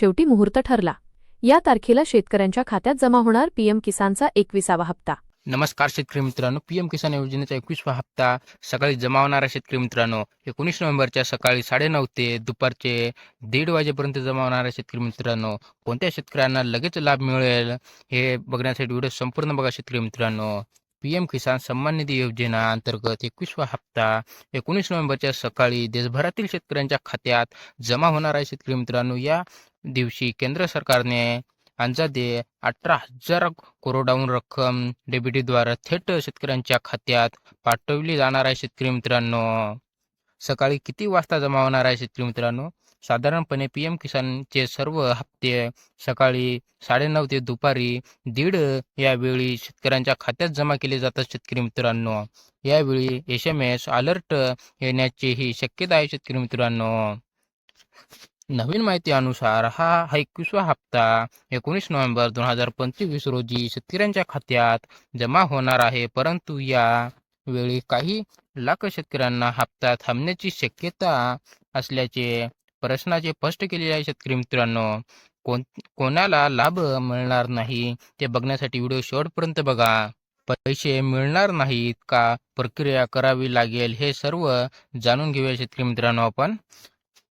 शेवटी मुहूर्त ठरला. या तारखेला शेतकऱ्यांच्या खात्यात जमा होणार पीएम किसानचा एकविसावा हप्ता. नमस्कार शेतकरी मित्रांनो पीएम किसान योजनेचा एकवीसवा हप्ता सकाळी जमा होणारा शेतकरी मित्रांनो. एकोणीस नोव्हेंबरच्या सकाळी साडेनऊ ते दुपारचे दीड वाजेपर्यंत जमा होणाऱ्या शेतकरी मित्रांनो. कोणत्या शेतकऱ्यांना लगेच लाभ मिळेल हे बघण्यासाठी व्हिडिओ संपूर्ण बघा शेतकरी मित्रांनो. पीएम किसान सन्मान निधी योजना अंतर्गत एकवीसवा हप्ता एकोणीस नोव्हेंबरच्या सकाळी देशभरातील शेतकऱ्यांच्या खात्यात जमा होणार आहे शेतकरी मित्रांनो. या दिवशी केंद्र सरकारने अंदाजे अठरा हजार करोडाहून रक्कम डेबिटीद्वारे थेट शेतकऱ्यांच्या खात्यात पाठवली जाणार आहे शेतकरी मित्रांनो. सकाळी किती वाजता जमा होणार आहे शेतकरी मित्रांनो? साधारणपणे पी एम किसानचे सर्व हप्ते सकाळी साडेनऊ ते दुपारी दीड यावेळी शेतकऱ्यांच्या खात्यात जमा केले जातात शेतकरी मित्रांनो. यावेळी एस एम एस अलर्ट येण्याचीही शक्यता आहे शेतकरी मित्रांनो. नवीन माहिती अनुसार हा एकवीसवा हप्ता एकोणीस नोव्हेंबर दोन हजार पंचवीस रोजी शेतकऱ्यांच्या खात्यात जमा होणार आहे. परंतु या वेळी काही लाख शेतकऱ्यांना हप्ता थांबण्याची शक्यता असल्याचे प्रश्नाचे स्पष्ट केलेले आहे शेतकरी मित्रांनो. कोण कोणाला लाभ मिळणार नाही ते बघण्यासाठी व्हिडिओ शेवटपर्यंत बघा. पैसे मिळणार नाहीत का? प्रक्रिया करावी लागेल हे सर्व जाणून घेऊया शेतकरी मित्रांनो आपण.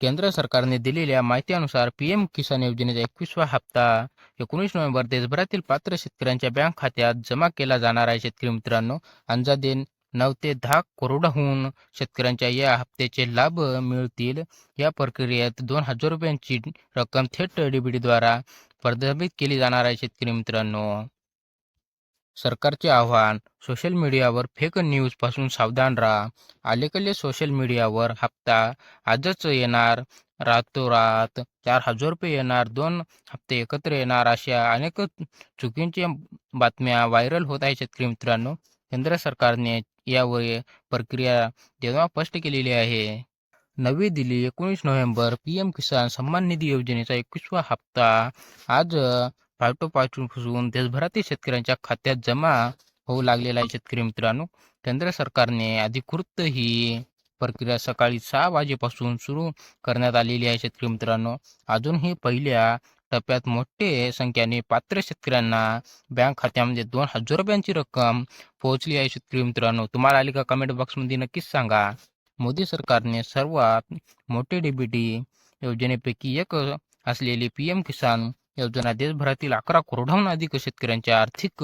केंद्र सरकारने दिलेल्या माहितीनुसार पीएम किसान योजनेचा एकवीसवा हप्ता एकोणीस नोव्हेंबर देशभरातील पात्र शेतकऱ्यांच्या बँक खात्यात जमा केला जाणार आहे. शेतकरी मित्रांनो अंदाजे नऊ ते दहा करोडहून शेतकऱ्यांच्या या हप्त्याचे लाभ मिळतील. या प्रक्रियेत दोन हजार रुपयांची रक्कम थेट डीबीडीद्वारा प्रलंबित केली जाणार आहे. शेतकरी मित्रांनो सरकारचे आव्हान सोशल मीडियावर फेक न्यूजपासून सावधान राहा. अलीकडे सोशल मीडियावर हप्ता आजच येणार. रातोरात चार हजार रुपये येणार दोन हप्ते एकत्र येणार अशा अनेक चुकींच्या बातम्या व्हायरल होत आहेत शेतकरी मित्रांनो. केंद्र सरकारने यावर प्रक्रिया तेव्हा स्पष्ट केलेली आहे. नवी दिल्ली एकोणीस नोव्हेंबर पी एम किसान सन्मान निधी योजनेचा एकवीसवा हप्ता आज पासून देशभरातील शेतकऱ्यांच्या खात्यात जमा होऊ लागलेला आहे शेतकरी मित्रांनो. केंद्र सरकारने अधिकृत ही प्रक्रिया सकाळी सहा वाजेपासून सुरू करण्यात आलेली आहे शेतकरी मित्रांनो. अजूनही पहिल्या टप्प्यात मोठे संख्येने पात्र शेतकऱ्यांना बँक खात्यामध्ये दोन हजार रुपयांची रक्कम पोहोचली आहे शेतकरी मित्रांनो. तुम्हाला आली का कमेंट बॉक्समध्ये नक्कीच सांगा. मोदी सरकारने सर्वात मोठे डीबीटी योजनेपैकी एक असलेली पी एम किसान योजना देशभरातील अकरा करोडाहून अधिक शेतकऱ्यांच्या आर्थिक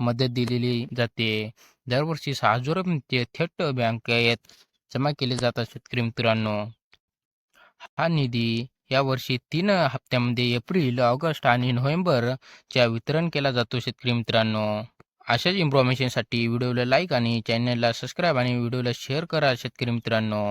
मदत दिलेली जाते. दरवर्षी सहा हजार रुपये थेट बँकेत जमा केले जातात शेतकरी मित्रांनो. हा निधी यावर्षी तीन हप्त्यामध्ये एप्रिल ऑगस्ट आणि नोव्हेंबरच्या वितरण केला जातो शेतकरी मित्रांनो. अशाच इन्फॉर्मेशनसाठी व्हिडिओला लाईक आणि चॅनलला सबस्क्राईब आणि व्हिडिओला शेअर करा शेतकरी मित्रांनो.